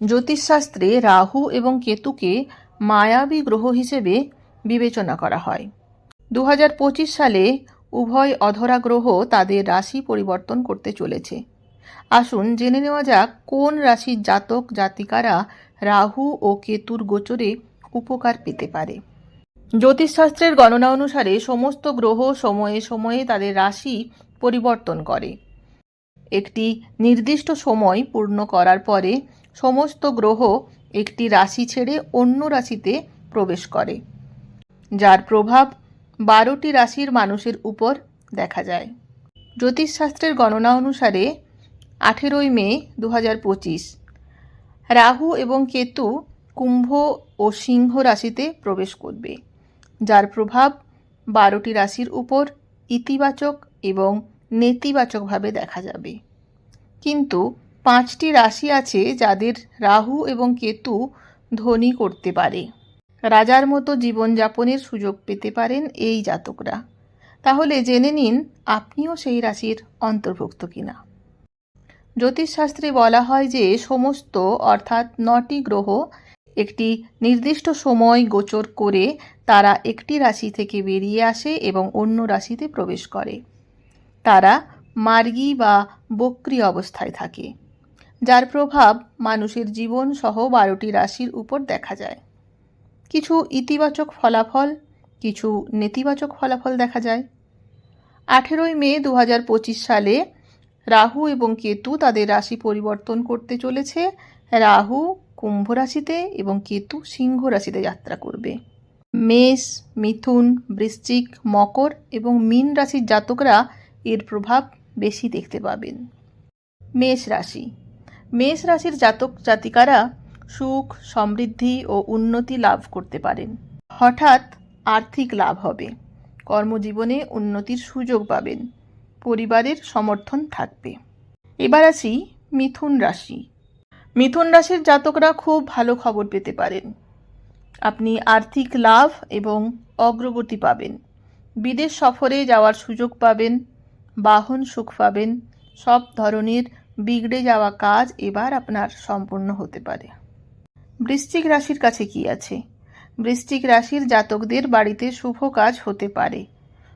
জ্যোতিষশাস্ত্রে রাহু এবং কেতুকে মায়াবী গ্রহ হিসেবে বিবেচনা করা হয়। দু হাজার পঁচিশ সালে উভয় অধরা গ্রহ তাদের রাশি পরিবর্তন করতে চলেছে। আসুন জেনে নেওয়া যাক কোন রাশির জাতক জাতিকারা রাহু ও কেতুর গোচরে উপকার পেতে পারে। জ্যোতিষশাস্ত্রের গণনা অনুসারে সমস্ত গ্রহ সময়ে সময়ে তাদের রাশি পরিবর্তন করে। একটি নির্দিষ্ট সময় পূর্ণ করার পরে সমস্ত গ্রহ একটি রাশি ছেড়ে অন্য রাশিতে প্রবেশ করে, যার প্রভাব বারোটি রাশির মানুষের উপর দেখা যায়। জ্যোতিষশাস্ত্রের গণনা অনুসারে আঠেরোই মে দু রাহু এবং কেতু কুম্ভ ও সিংহ রাশিতে প্রবেশ করবে, যার প্রভাব বারোটি রাশির উপর ইতিবাচক এবং নেতিবাচকভাবে দেখা যাবে। কিন্তু পাঁচটি রাশি আছে যাদের রাহু এবং কেতু ধনী করতে পারে। রাজার মতো জীবনযাপনের সুযোগ পেতে পারেন এই জাতকরা। তাহলে জেনে নিন, আপনিও সেই রাশির অন্তর্ভুক্ত কিনা। জ্যোতিষশাস্ত্রে বলা হয় যে সমস্ত, অর্থাৎ নটি গ্রহ, একটি নির্দিষ্ট সময় গোচর করে তারা একটি রাশি থেকে বেরিয়ে আসে এবং অন্য রাশিতে প্রবেশ করে। তারা মার্গী বা বক্রি অবস্থায় থাকে। যার প্রভাব মানুষের জীবন সহ বারোটি রাশির উপর দেখা যায়। কিছু ইতিবাচক ফলাফল, কিছু নেতিবাচক ফলাফল দেখা যায়। আঠেরোই মে দু হাজার পঁচিশ সালে রাহু এবং কেতু তাদের রাশি পরিবর্তন করতে চলেছে। রাহু কুম্ভ রাশিতে এবং কেতু সিংহ রাশিতে যাত্রা করবে। মেষ, মিথুন, বৃশ্চিক, মকর এবং মীন রাশির জাতকরা এর প্রভাব বেশি দেখতে পাবেন। মেষ রাশি মেষ রাশির জাতক জাতিকারা সুখ, সমৃদ্ধি ও উন্নতি লাভ করতে পারেন। হঠাৎ আর্থিক লাভ হবে। কর্মজীবনে উন্নতির সুযোগ পাবেন। পরিবারের সমর্থন থাকবে। এবার আসি মিথুন রাশি। মিথুন রাশির জাতকরা খুব ভালো খবর পেতে পারেন। আপনি আর্থিক লাভ এবং অগ্রগতি পাবেন। বিদেশ সফরে যাওয়ার সুযোগ পাবেন। বাহন সুখ পাবেন। সব ধরনের বিগড়ে যাওয়া কাজ এবার আপনার সম্পূর্ণ হতে পারে। বৃশ্চিক রাশির কাছে কি আছে? বৃশ্চিক রাশির জাতকদের বাড়িতে শুভ কাজ হতে পারে।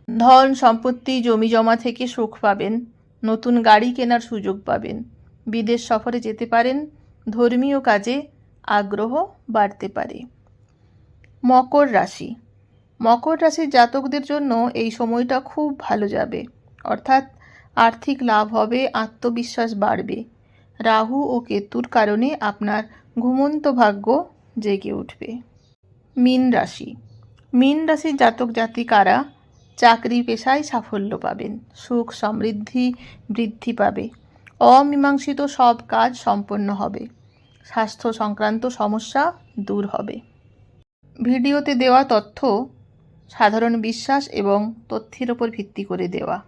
ধন সম্পত্তি জমি জমা থেকে সুখ পাবেন, নতুন গাড়ি কেনার সুযোগ পাবেন, বিদেশ সফরে যেতে পারেন, ধর্মীয় কাজে আগ্রহ বাড়তে পারে। মকর রাশি। মকর রাশির জাতকদের জন্য এই সময়টা খুব ভালো যাবে, অর্থাৎ আর্থিক লাভ হবে, আত্মবিশ্বাস বাড়বে। রাহু ও কেতুর কারণে আপনার ঘুমন্ত ভাগ্য জেগে উঠবে। মীন রাশি। মীন রাশির জাতক জাতিকারা চাকরি পেশায় সাফল্য পাবেন, সুখ সমৃদ্ধি বৃদ্ধি পাবে, অমীমাংসিত সব কাজ সম্পন্ন হবে, স্বাস্থ্য সংক্রান্ত সমস্যা দূর হবে। ভিডিওতে দেওয়া তথ্য সাধারণ বিশ্বাস এবং তথ্যের ওপর ভিত্তি করে দেওয়া।